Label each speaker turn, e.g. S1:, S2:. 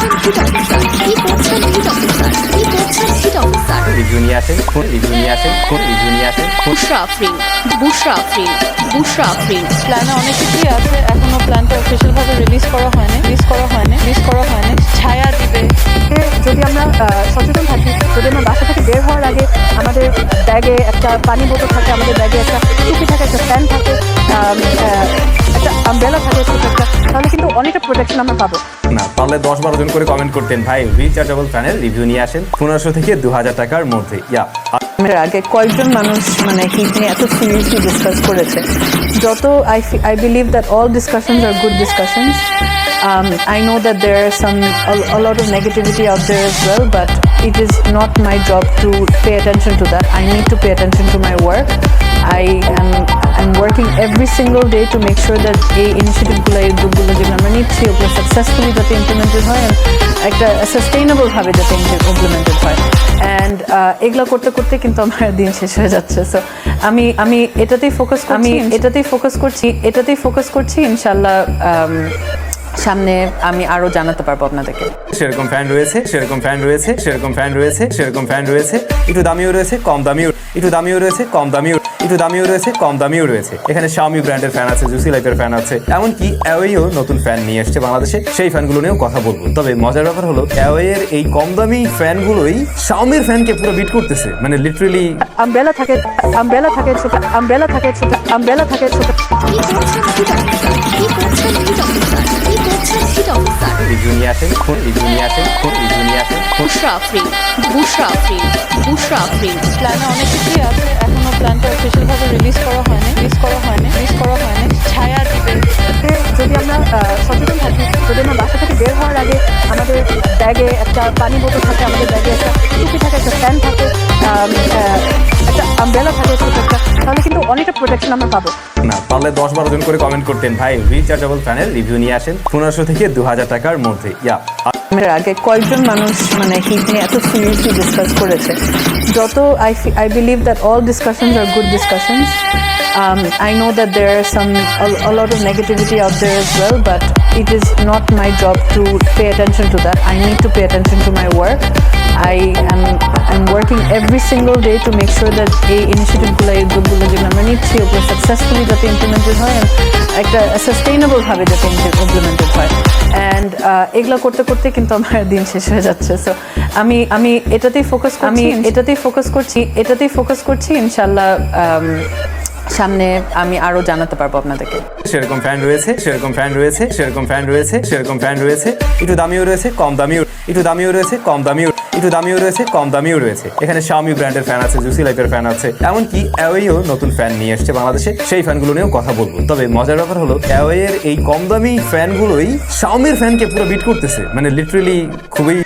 S1: কি করছেন hit officer কি করছেন হিট অফিসার
S2: রিভিউ নিয়ে আসেন কোন রিভিউ নিয়ে আসেন কোন রিভিউ নিয়ে আসেন
S1: বুশরা আফরিন বুশরা আফরিন বুশরা আফরিন
S3: প্ল্যানে অনেক কিছুই আছে এখনও প্ল্যানটা অফিসিয়াল ভাবে রিলিজ করা হয়নি রিলিজ করা হয়নি রিলিজ করা হয়নি। ছায়া দিবে।
S4: যদি আমরা সচেতন থাকি যদি আমরা বাসা থেকে বের হওয়ার আগে আমাদের ব্যাগে একটা পানি বোতল থাকে আমাদের ব্যাগে একটা টুপি থাকে একটা ফ্যান থাকে একটা আমব্রেলা থাকে তাহলে কিন্তু অনেকটা প্রোটেকশন আমরা পাবো।
S2: না। পারলে দশ বারো জন করে কমেন্ট করতেন। ভাই রিচার্জেবল ফ্যানের রিভিউ নিয়ে আসেন। পনেরোশো থেকে দু হাজার টাকার মধ্যে। ইয়া।
S4: আগে কয়েকজন মানুষ মানে হিট নিয়ে এত সিরিয়াসলি ডিসকাস করেছে। যত I I believe that all discussions are good discussions I know that there are some a lot of negativity out there well, but it is not my job to pay attention to that. I need to pay attention to my work. I am i'm working every single day to make sure that এই ইনিশিয়েটিভগুলো এই উদ্যোগগুলো যেগুলো আমরা নিচ্ছি ওগুলো successfully যাতে implemented হয় and একটা সাস্টেইনেবল ভাবে যাতে ইমপ্লিমেন্টেড হয়। অ্যান্ড এগুলো করতে করতে কিন্তু আমার দিন শেষ হয়ে যাচ্ছে। সো আমি আমি এটাতেই ফোকাস আমি এটাতেই ফোকাস করছি এটাতেই ফোকাস করছি। ইনশাল্লাহ সামনে আমি আরও জানাতে পারব আপনাদেরকে।
S2: সেরকম ফ্যান রয়েছে সেরকম ফ্যান রয়েছে সেরকম ফ্যান রয়েছে সেরকম ফ্যান রয়েছে। একটু দামিও রয়েছে কম দামিও একটু দামিও রয়েছে কম দামিও একটু দামিও রয়েছে কম দামিও রয়েছে। এখানে শাওমি ব্র্যান্ডের ফ্যান আছে জুসি লাইফের ফ্যান আছে এমনকি অ্যাওয়েও নতুন ফ্যান নিয়ে এসছে বাংলাদেশে। সেই ফ্যানগুলো নিয়েও কথা বলব। তবে মজার ব্যাপার হলো অ্যাওয়ের এই কম দামি ফ্যানগুলোই শাওমির ফ্যানকে পুরো বিট করতেছে। মানে লিটারেলি
S4: আমব্রেলা থাকে আমব্রেলা থাকে ছোট আমব্রেলা থাকে ছোট আমব্রেলা থাকে ছোট
S3: অনেক কিছুই আছে। প্ল্যানটা অফিসিয়াল ভাবে রিলিজ করা হয়নি। রিলিজ করা হয়নি। রিলিজ করা হয়নি। ছায়া দিবে।
S4: যদি আমরা সচেতন থাকি যদি আমরা বাসা থেকে বের হওয়ার আগে আমাদের ব্যাগে একটা পানি বোতল থাকে আমাদের ব্যাগে একটা টুপি থাকে একটা ফ্যান থাকে একটা আমব্রেলা থাকে একটা তাহলে কিন্তু অনেকটা প্রোটেকশন আমরা পাবো।
S2: না পারলে দশ বারো জন করে কমেন্ট করতেন ভাই রিচার্জেবল ফ্যানের রিভিউ নিয়ে আসেন। পনেরোশো থেকে দু হাজার টাকার মধ্যে। ইয়া
S4: এর আগে কয়েকজন মানুষ মানে হিট নিয়ে এত সিরিয়াসলি ডিসকাস করেছে। যত I I believe that all discussions are good discussions I know that there are some a lot of negativity out there as well, but it is not my job to pay attention to that. I need to pay attention to my work. I am, i'm working every single day to make sure that এই ইনিশিয়েটিভগুলো এই উদ্যোগগুলো যেগুলো আমরা নিচ্ছি, ওগুলো successfully যাতে implemented হয় একটা সাস্টেইনেবল ভাবে যাতে ইমপ্লিমেন্টেড এগুলো করতে করতে কিন্তু আমার দিন শেষ হয়ে যাচ্ছে। সো আমি আমি এটাতেই ফোকাস আমি এটাতেই ফোকাস করছি এটাতেই ফোকাস করছি ইনশাল্লাহ সামনে আমি আরও জানাতে পারব আপনাদেরকে।
S2: সেরকম ফ্যান রয়েছে সেরকম ফ্যান রয়েছে সেরকম ফ্যান রয়েছে সেরকম ফ্যান রয়েছে একটু দামিও রয়েছে কম দামিও একটু দামিও রয়েছে কম দামিও একটু দামিও রয়েছে, কম দামিও রয়েছে। এখানে শাওমি ব্র্যান্ডের ফ্যান আছে জুসি লাইফের ফ্যান আছে, এমনকি অ্যাওয়েও নতুন ফ্যান নিয়ে এসছে বাংলাদেশে। সেই ফ্যানগুলো নিয়েও কথা বলব। তবে মজার ব্যাপার হলো অ্যাওয়ে এর এই কম দামি ফ্যানগুলোই শাওমির ফ্যানকে পুরো বিট করতেছে। মানে লিটারেলি খুবই